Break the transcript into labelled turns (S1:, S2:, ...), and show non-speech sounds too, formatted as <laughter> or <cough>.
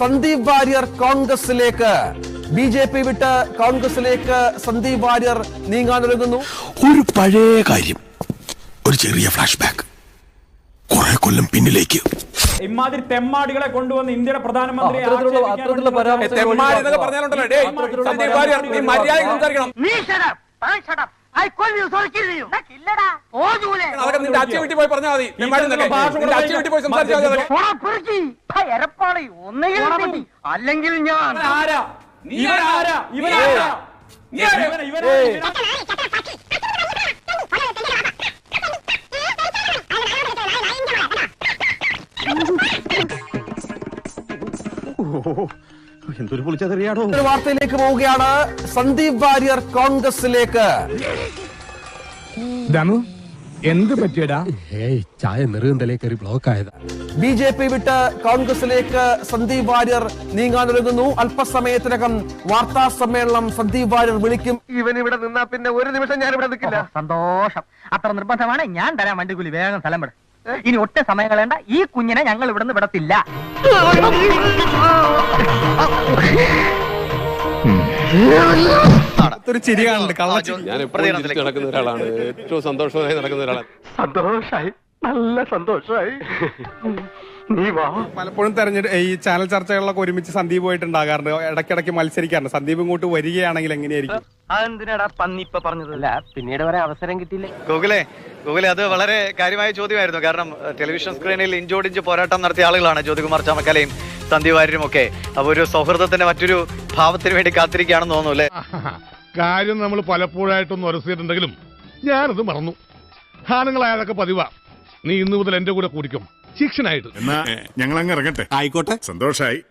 S1: സന്ദീപ് വാര്യർ കോൺഗ്രസിലേക്ക്. B J P വിട്ട് കോൺഗ്രസിലേക്ക് സന്ദീപ് വാര്യർ നീങ്ങാനൊരുങ്ങുന്നു
S2: ഒരു പഴയ കാര്യം. ഒരു ചെറിയ ഫ്ലാഷ് ബാക്ക് കുറെ കൊല്ലം പിന്നിലേക്ക്.
S3: ഇമാതിരി തെമ്മാടികളെ കൊണ്ടുവന്ന് ഇന്ത്യയുടെ
S4: പ്രധാനമന്ത്രി
S3: തെമ്മാടി എന്നൊക്കെ. പറഞ്ഞാലുണ്ടല്ലോ, സംസാരിക്കണം. നിന്റെ അച്ഛൻ വീട്ടിൽ പോയി പറഞ്ഞാൽ മതി. അച്ഛൻ വീട്ടിൽ പോയി സംസാരിച്ചാൽ
S5: അല്ലെങ്കിൽ ഞാൻ.
S3: ആരാ? ആരാ? നീ ഇവൻ
S1: ഒരു വാർത്തയിലേക്ക് പോവുകയാണ് സന്ദീപ് വാര്യർ കോൺഗ്രസിലേക്ക്.
S6: ദമു എന്ത് പറ്റിയടാ?
S7: ഏയ് ചായ നെറുകന്തലേ കയറി ബ്ലോക്ക് ആയതാ
S1: ബി ജെ പി വിട്ട് കോൺഗ്രസിലേക്ക് സന്ദീപ് വാര്യർ നീങ്ങാനൊരുങ്ങുന്നു അല്പസമയത്തിനകം വാർത്താ സമ്മേളനം സന്ദീപ് വാര്യർ വിളിക്കും.
S8: ഇവൻ ഇവിടെ നിന്നാ പിന്നെ ഒരു നിമിഷം ഞാൻ ഇവിടെ നിൽക്കില്ല
S5: സന്തോഷം. അത്ര നിർബന്ധമാണ് ഞാൻ തരാം വണ്ടിക്കൂലി വേഗം സ്ഥലം വിട. ഇനി ഒറ്റ സമയം കളയണ്ട. ഈ കുഞ്ഞിനെ ഞങ്ങൾ ഇവിടുന്ന് വിടത്തില്ല.
S9: ചിരി കാണുന്നുണ്ട് കള്ളച്ചിരി
S10: ഞാൻ എപ്പോഴും നടക്കുന്ന ഒരാളാണ്. ഏറ്റവും സന്തോഷമായി നടക്കുന്ന ഒരാളാണ്.
S8: സന്തോഷായി. നല്ല സന്തോഷമായി നീ വാ.
S9: പലപ്പോഴും തെരഞ്ഞെടുപ്പ് ഈ ചാനൽ ചർച്ചകളിലൊക്കെ ഒരുമിച്ച് സന്ദീപ് പോയിട്ടുണ്ടാകാറുണ്ട്. ഇടയ്ക്കിടയ്ക്ക് മത്സരിക്കാറുണ്ട്. സന്ദീപ് ഇങ്ങോട്ട് വരികയാണെങ്കിൽ എങ്ങനെയായിരിക്കും?
S5: അതെന്തിനാടാ പന്നി ഇപ്പൊ പറഞ്ഞത്?
S8: അല്ല പിന്നീട് വരെ അവസരം കിട്ടിയില്ല.
S11: ഗൂഗിളെ ഗൂഗിളെ അത് വളരെ കാര്യമായ ചോദ്യമായിരുന്നു. കാരണം ടെലിവിഷൻ സ്ക്രീനിൽ ഇഞ്ചോടിഞ്ച് പോരാട്ടം നടത്തിയ ആളുകളാണ് ജ്യോതികുമാർ ചാമക്കലയും വാര്യരും ഒക്കെ. അപ്പൊ ഒരു സൗഹൃദത്തിന്റെ മറ്റൊരു ഭാവത്തിന് വേണ്ടി കാത്തിരിക്കുകയാണെന്ന് തോന്നുന്നു അല്ലേ? <laughs>
S6: കാര്യം നമ്മൾ പലപ്പോഴായിട്ടൊന്ന് ഉരസിയിട്ടുണ്ടെങ്കിലും ഞാനത് മറന്നു. ഹാനങ്ങളായതൊക്കെ പതിവാ. നീ ഇന്നു മുതൽ എന്റെ കൂടെ കൂടിക്കും. ശിക്ഷനായിട്ട്.
S2: എന്നാ ഞങ്ങൾ അങ്ങ് ഇറങ്ങട്ടെ. ആയിക്കോട്ടെ. സന്തോഷായി.